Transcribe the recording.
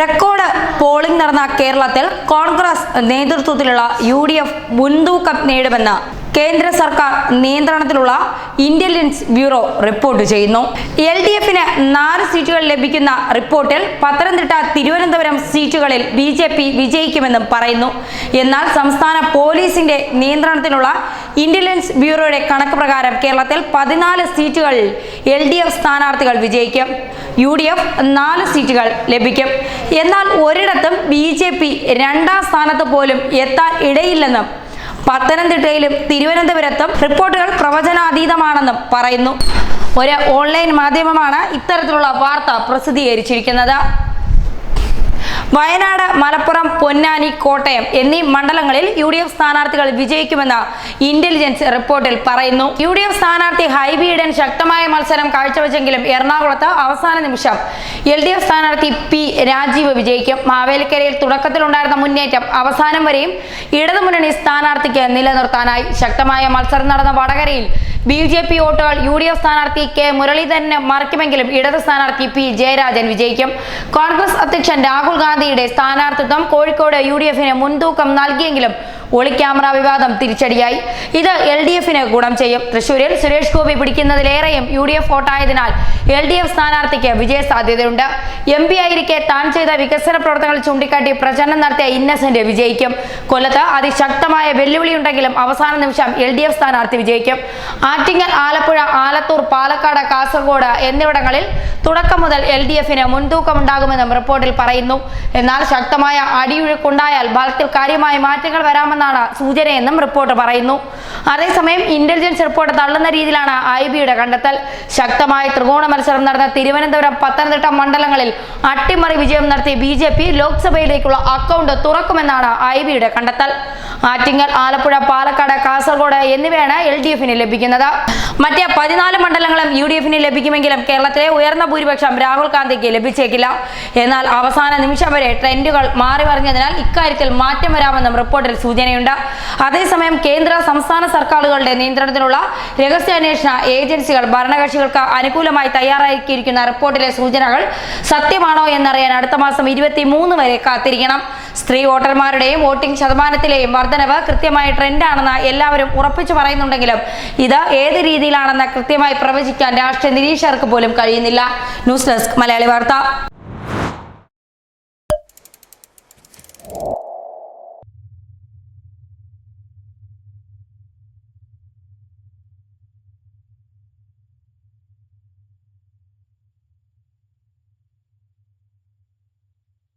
Record polling നടന്ന കേരളത്തിൽ കോൺഗ്രസ് നേതൃത്വത്തിലുള്ള യു ഡി എഫ് മുൻതൂക്കം നേടുമെന്ന് കേന്ദ്ര സർക്കാർ നിയന്ത്രണത്തിലുള്ള ഇന്റലിജൻസ് ബ്യൂറോ റിപ്പോർട്ട് ചെയ്യുന്നു. എൽ ഡി എഫിന് നാല് സീറ്റുകൾ ലഭിക്കുന്ന റിപ്പോർട്ടിൽ പത്തനംതിട്ട തിരുവനന്തപുരം സീറ്റുകളിൽ ബി ജെ പി വിജയിക്കുമെന്നും പറയുന്നു. എന്നാൽ സംസ്ഥാന പോലീസിന്റെ നിയന്ത്രണത്തിലുള്ള ഇന്റലിജൻസ് ബ്യൂറോയുടെ കണക്ക് പ്രകാരം കേരളത്തിൽ പതിനാല് സീറ്റുകളിൽ എൽ ഡി എഫ് സ്ഥാനാർത്ഥികൾ വിജയിക്കും. യു ഡി എഫ് നാല് സീറ്റുകൾ ലഭിക്കും. എന്നാൽ ഒരിടത്തും ബി ജെ പി രണ്ടാം സ്ഥാനത്ത് പോലും എത്താൻ ഇടയില്ലെന്നും പത്തനംതിട്ടയിലും തിരുവനന്തപുരത്തും റിപ്പോർട്ടുകൾ പ്രവചനാതീതമാണെന്നും പറയുന്നു. ഒരു ഓൺലൈൻ മാധ്യമമാണ് ഇത്തരത്തിലുള്ള വാർത്ത പ്രസിദ്ധീകരിച്ചിരിക്കുന്നത്. വയനാട് മലപ്പുറം പൊന്നാനി കോട്ടയം എന്നീ മണ്ഡലങ്ങളിൽ യു ഡി എഫ് സ്ഥാനാർത്ഥികൾ വിജയിക്കുമെന്ന് ഇന്റലിജൻസ് റിപ്പോർട്ടിൽ പറയുന്നു. യു ഡി എഫ് സ്ഥാനാർത്ഥി ഹൈബി ശക്തമായ മത്സരം കാഴ്ചവെച്ചെങ്കിലും എറണാകുളത്ത് അവസാന നിമിഷം എൽ ഡി എഫ് സ്ഥാനാർത്ഥി പി രാജീവ് വിജയിക്കും. മാവേലിക്കരയിൽ തുടക്കത്തിലുണ്ടായിരുന്ന മുന്നേറ്റം അവസാനം വരെയും ഇടതുമുന്നണി സ്ഥാനാർത്ഥിക്ക് നിലനിർത്താനായി ശക്തമായ മത്സരം നടന്ന വടകരയിൽ ബി ജെ പി വോട്ടുകൾ യു ഡി എഫ് സ്ഥാനാർത്ഥി കെ മുരളീധരന് മറിക്കുമെങ്കിലും ഇടത് സ്ഥാനാർത്ഥി പി ജയരാജൻ വിജയിക്കും. കോൺഗ്രസ് അധ്യക്ഷൻ രാഹുൽ ഗാന്ധിയുടെ സ്ഥാനാർത്ഥിത്വം കോഴിക്കോട് യു ഡി എഫിന് മുൻതൂക്കം നൽകിയെങ്കിലും ഒളിക്യാമറ വിവാദം തിരിച്ചടിയായി. ഇത് എൽ ഡി എഫിന് ഗുണം ചെയ്യും. തൃശൂരിൽ സുരേഷ് ഗോപി പിടിക്കുന്നതിലേറെയും യു ഡി എഫ് വോട്ടായതിനാൽ എൽ ഡി എഫ് സ്ഥാനാർത്ഥിക്ക് വിജയ സാധ്യതയുണ്ട് എം പി ആയിരിക്കെ താൻ ചെയ്ത വികസന പ്രവർത്തനങ്ങൾ ചൂണ്ടിക്കാട്ടി പ്രചരണം നടത്തിയ ഇന്നസെന്റ് വിജയിക്കും. കൊല്ലത്ത് അതിശക്തമായ വെല്ലുവിളിയുണ്ടെങ്കിലും അവസാന നിമിഷം എൽ ഡി എഫ് സ്ഥാനാർത്ഥി വിജയിക്കും. ആറ്റിങ്ങൽ ആലപ്പുഴ ആലത്തൂർ പാലക്കാട് കാസർഗോഡ് എന്നിവിടങ്ങളിൽ തുടക്കം മുതൽ എൽ ഡി എഫിന് മുൻതൂക്കമുണ്ടാകുമെന്നും റിപ്പോർട്ടിൽ പറയുന്നു. എന്നാൽ ശക്തമായ അടിയൊഴുക്കുണ്ടായാൽ ഫലത്തിൽ കാര്യമായ മാറ്റങ്ങൾ വരാമെന്നാണ് സൂചനയെന്നും റിപ്പോർട്ട് പറയുന്നു. അതേസമയം ഇന്റലിജൻസ് റിപ്പോർട്ട് തള്ളുന്ന രീതിയിലാണ് ഐ ബിയുടെ കണ്ടെത്തൽ. ശക്തമായ ത്രികോണ മത്സരം നടന്ന തിരുവനന്തപുരം പത്തനംതിട്ട മണ്ഡലങ്ങളിൽ അട്ടിമറി വിജയം നടത്തി ബി ജെ പി ലോക്സഭയിലേക്കുള്ള അക്കൗണ്ട് തുറക്കുമെന്നാണ് ഐ ബിയുടെ കണ്ടെത്തൽ. ആറ്റിങ്ങൽ ആലപ്പുഴ പാലക്കാട് കാസർഗോഡ് എന്നിവയാണ് എൽ ഡി എഫിന് ലഭിക്കുന്നത്. മറ്റ് പതിനാല് മണ്ഡലങ്ങളും യു ഡി എഫിന് ലഭിക്കുമെങ്കിലും കേരളത്തിലെ ഉയർന്ന ഭൂരിപക്ഷം രാഹുൽ ഗാന്ധിക്ക് ലഭിച്ചേക്കില്ല. എന്നാൽ അവസാന നിമിഷം വരെ ട്രെൻഡുകൾ മാറി മറിഞ്ഞതിനാൽ ഇക്കാര്യത്തിൽ മാറ്റം വരാമെന്നും റിപ്പോർട്ടിൽ സൂചനയുണ്ട്. അതേസമയം കേന്ദ്ര സംസ്ഥാന സർക്കാരുകളുടെ നിയന്ത്രണത്തിലുള്ള രഹസ്യാന്വേഷണ ഏജൻസികൾ ഭരണകക്ഷികൾക്ക് അനുകൂലമായി തയ്യാറാക്കിയിരിക്കുന്ന റിപ്പോർട്ടിലെ സൂചനകൾ സത്യമാണോ എന്നറിയാൻ അടുത്ത മാസം ഇരുപത്തി വരെ കാത്തിരിക്കണം. സ്ത്രീ വോട്ടർമാരുടെയും വോട്ടിംഗ് ശതമാനത്തിലെയും വർധനവ് കൃത്യമായ ട്രെൻഡാണെന്ന് എല്ലാവരും ഉറപ്പിച്ചു പറയുന്നുണ്ടെങ്കിലും ഇത് ഏത് രീതിയിലാണെന്ന് കൃത്യമായി പ്രവചിക്കാൻ രാഷ്ട്രീയ നിരീക്ഷകർക്ക് പോലും കഴിയുന്നില്ല. ന്യൂസ് ഡെസ്ക് മലയാളി വാർത്ത.